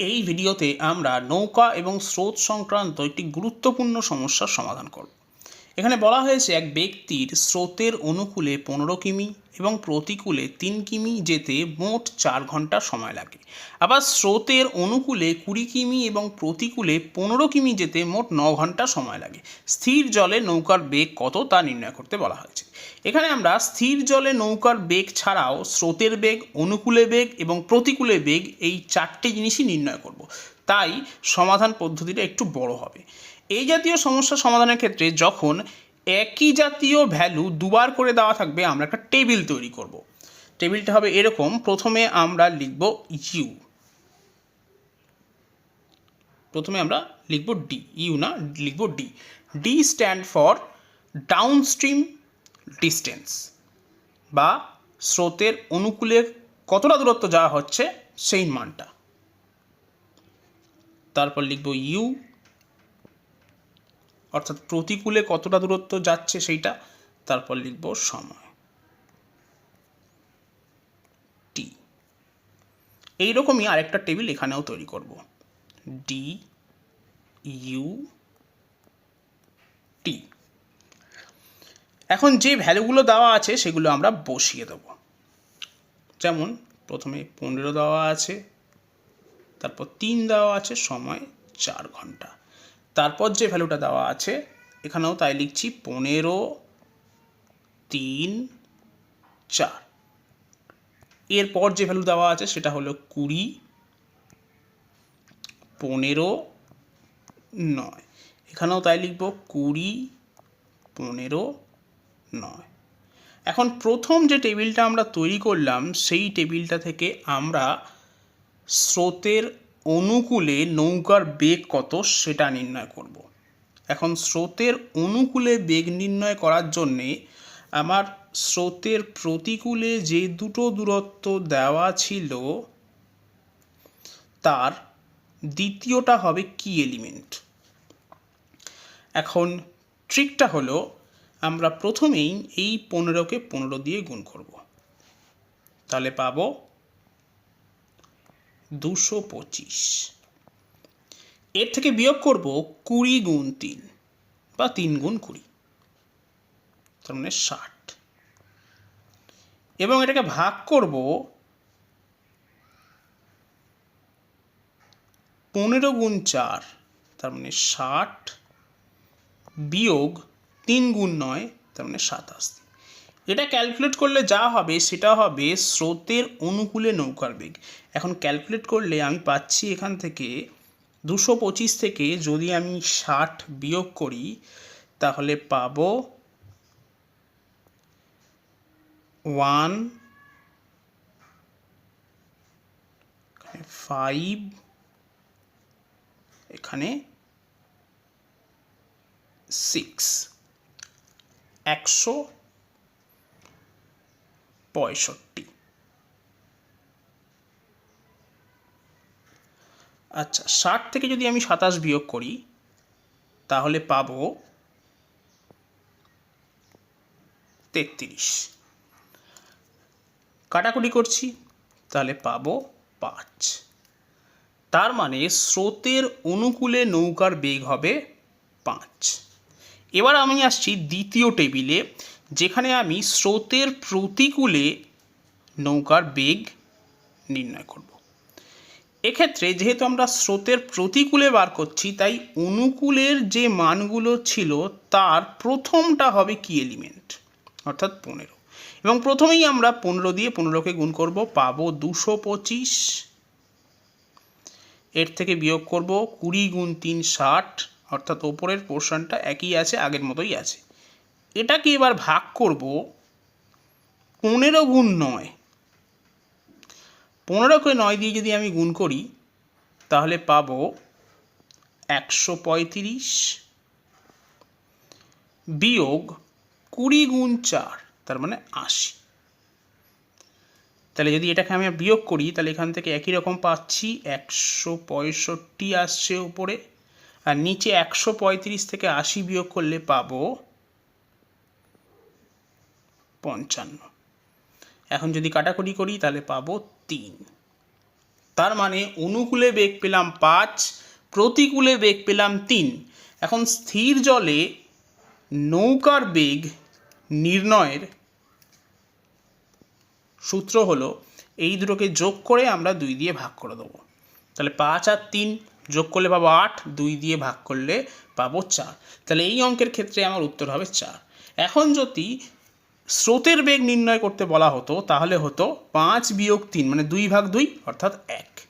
এই ভিডিওতে আমরা নৌকা এবং স্রোত সংক্রান্ত একটি গুরুত্বপূর্ণ সমস্যার সমাধান করব। এখানে বলা হয়েছে, এক ব্যক্তির স্রোতের অনুকূলে পনেরো কিমি এবং প্রতিকূলে তিন কিমি যেতে মোট চার ঘণ্টা সময় লাগে। আবার স্রোতের অনুকূলে কুড়ি কিমি এবং প্রতিকূলে পনেরো কিমি যেতে মোট ন ঘণ্টা সময় লাগে। স্থির জলে নৌকার বেগ কত তা নির্ণয় করতে বলা হয়েছে। এখানে আমরা স্থির জলে নৌকার বেগ ছাড়াও স্রোতের বেগ, অনুকূলে বেগ এবং প্রতিকূলে বেগ এই চারটে জিনিসই নির্ণয় করব। তাই সমাধান পদ্ধতিটা একটু বড় হবে। এই জাতীয় সমস্যা সমাধানের ক্ষেত্রে যখন একই জাতীয় ভ্যালু দুবার করে দেওয়া থাকবে, আমরা একটা টেবিল তৈরি করব। টেবিলটা হবে এরকম, প্রথমে আমরা লিখব ইউ প্রথমে আমরা লিখব ডি ইউ না, লিখব D D stand for downstream distance বা স্রোতের অনুকূলে কতটা দূরত্ব যাওয়া হচ্ছে, সেই মানটা। তারপর লিখব ইউ অর্থাৎ প্রতিকূলে কতটা দূরত্ব যাচ্ছে সেইটা তারপর লিখব সময়। টি এইরকমই আরেকটা টেবিল এখানেও তৈরি করব। ডি ইউ টি এখন যে ভ্যালুগুলো দেওয়া আছে সেগুলো আমরা বসিয়ে দেব। যেমন প্রথমে পনেরো দেওয়া আছে, তারপর তিন দেওয়া আছে, সময় চার ঘণ্টা। তারপর যে ভ্যালুটা দেওয়া আছে, এখানেও তাই লিখছি পনেরো তিন চার। এরপর যে ভ্যালু দেওয়া আছে সেটা হলো কুড়ি পনেরো নয়। এখানেও তাই লিখব কুড়ি পনেরো নয়। এখন প্রথম যে টেবিলটা আমরা তৈরি করলাম, সেই টেবিলটা থেকে আমরা স্রোতের অনুকূলে নৌকার বেগ কত সেটা নির্ণয় করব। এখন স্রোতের অনুকূলে বেগ নির্ণয় করার জন্যে আমার স্রোতের প্রতিকূলে যে দুটো দূরত্ব দেওয়া ছিল, তার দ্বিতীয়টা হবে কি এলিমেন্ট এখন ট্রিকটা হলো, আমরা প্রথমেই এই পনেরোকে পনেরো দিয়ে গুণ করব তাহলে পাবো দুশো পঁচিশ। এর থেকে বিয়োগ করব কুড়ি গুণ তিন বা তিন গুণ কুড়ি, তার মানে ষাট। এবং এটাকে ভাগ করব পনেরো গুণ চার, তার মানে ষাট, বিয়োগ তিন গুণ নয়, তার মানে সাতাশ। এটা ক্যালকুলেট করলে যা হবে সেটা হবে স্রোতের অনুকূলে নৌকার বেগ। এখন ক্যালকুলেট করলে আমি পাচ্ছি এখান থেকে দুশো পঁচিশ থেকে যদি আমি ষাট বিয়োগ করি, তাহলে পাব ওয়ান ফাইভ এখানে সিক্স। একশো পঁয়ষট্টি। আচ্ছা ষাট থেকে যদি আমি সাতাশ বিয়োগ করি, তাহলে পাব তেত্রিশ। কাটাকুটি করছি, তাহলে পাব পাঁচ। তার মানে স্রোতের অনুকূলে নৌকার বেগ হবে পাঁচ। এবার আমি আসছি দ্বিতীয় টেবিলে। যেখানে আমি স্রোতের প্রতিকূলে নৌকার বেগ নির্ণয় করব। এক্ষেত্রে যেহেতু আমরা স্রোতের প্রতিকূলে বার করছি, তাই অনুকূলের যে মানগুলো ছিল তার প্রথমটা হবে কি এলিমেন্ট অর্থাৎ পনেরো। এবং প্রথমেই আমরা পনেরো দিয়ে পনেরোকে গুণ করব, পাবো দুশো পঁচিশ। এর থেকে বিয়োগ করব কুড়ি গুণ তিন ষাট, অর্থাৎ ওপরের পোর্শনটা একই আছে, আগের মতোই আছে। এটাকে এবার ভাগ করব পনেরো গুণ নয়। পনেরো পনেরোকে নয় দিয়ে যদি আমি গুণ করি, তাহলে পাবো একশো পঁয়ত্রিশ বিয়োগ কুড়ি গুণ চার, তার মানে আশি। তাহলে যদি এটাকে আমি বিয়োগ করি, তাহলে এখান থেকে একই রকম পাচ্ছি, একশো পঁয়ষট্টি আসছে উপরে, আর নিচে একশো পঁয়ত্রিশ থেকে আশি বিয়োগ করলে পাবো পঞ্চান্ন। এখন যদি কাটাকুটি করি, তাহলে পাবো তিন। তার মানে অনুকূলে বেগ পেলাম পাঁচ, প্রতিকূলে বেগ পেলাম তিন। এখন স্থির জলে নৌকার বেগ নির্ণয়ের সূত্র হলো, এই দুটোকে যোগ করে আমরা দুই দিয়ে ভাগ করে দেবো। তাহলে পাঁচ আর তিন যোগ করলে পাবো আট, দুই দিয়ে ভাগ করলে পাবো চার। তাহলে এই অঙ্কের ক্ষেত্রে আমার উত্তর হবে চার। এখন যদি স্রোতের বেগ নির্ণয় করতে বলা হতো, তাহলে হতো পাঁচ বিয়োগ তিন মানে দুই ভাগ দুই, অর্থাৎ এক।